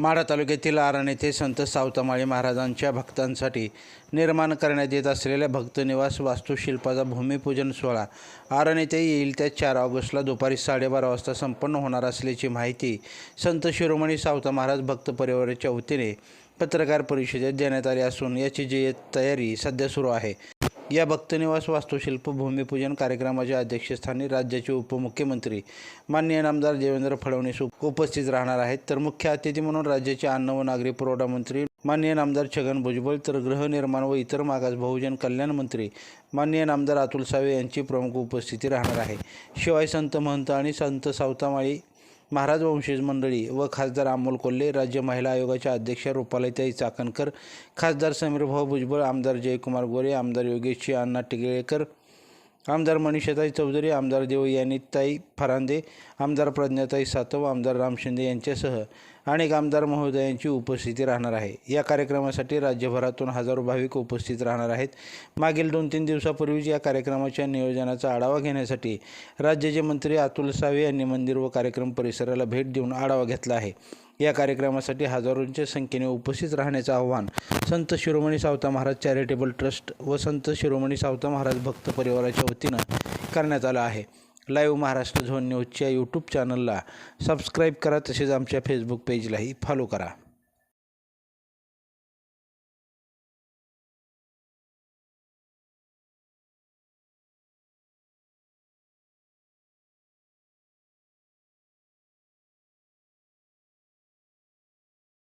माढा तालुक्यातील आरण येथे संत सावतामाळी महाराजांच्या भक्तांसाठी निर्माण करण्यात येत असलेल्या भक्तनिवास वास्तुशिल्पाचा भूमिपूजन सोहळा आरण येथे येईल त्या चार ऑगस्टला दुपारी साडेबारा वाजता संपन्न होणार असल्याची माहिती संत शिरोमणी सावता महाराज भक्त परिवाराच्या वतीने पत्रकार परिषदेत देण्यात आली असून याची जी तयारी सध्या सुरू आहे. या भक्तनिवास वास्तुशिल्प भूमिपूजन कार्यक्रमाच्या अध्यक्षस्थानी राज्याचे उपमुख्यमंत्री माननीय नामदार देवेंद्र फडणवीस उपस्थित राहणार आहेत. तर मुख्य अतिथी म्हणून राज्याचे अन्न व नागरी पुरवठा मंत्री माननीय नामदार छगन भुजबळ तर गृहनिर्माण व इतर मागास बहुजन कल्याण मंत्री माननीय नामदार अतुल सावे यांची प्रमुख उपस्थिती राहणार आहे. शिवाय संत महंत आणि संत सावतामाळी महाराज वंशज मंडळी व खासदार अमोल कोल्हे राज्य महिला आयोगाच्या अध्यक्ष रुपालीताई चाकणकर खासदार समीरभाऊ भुजबळ आमदार जयकुमार गोरे आमदार योगेश अण्णा टिगळेकर आमदार मनीषाताई चौधरी आमदार देवयानीताई फरांदे आमदार प्रज्ञाताई सातव आमदार राम शिंदे यांच्यासह अनेक आमदार महोदयांची उपस्थिती राहणार आहे. या कार्यक्रमासाठी राज्यभरातून हजारो भाविक उपस्थित राहणार आहेत. मागील दोन तीन दिवसापूर्वीच या कार्यक्रमाच्या नियोजनाचा आढावा घेण्यासाठी राज्याचे मंत्री अतुल सावे यांनी मंदिर व कार्यक्रम परिसराला भेट देऊन आढावा घेतला आहे. या कार्यक्रमासाठी हजारोंच्या संख्येने उपस्थित राहण्याचं आवाहन संत शिरोमणी सावता महाराज चॅरिटेबल ट्रस्ट व संत शिरोमणी सावता महाराज भक्त परिवाराच्या वतीनं करण्यात आलं आहे. लाईव्ह महाराष्ट्र झोन न्यूजच्या यूट्यूब चॅनलला सबस्क्राईब करा तसेच आमच्या फेसबुक पेजलाही फॉलो करा.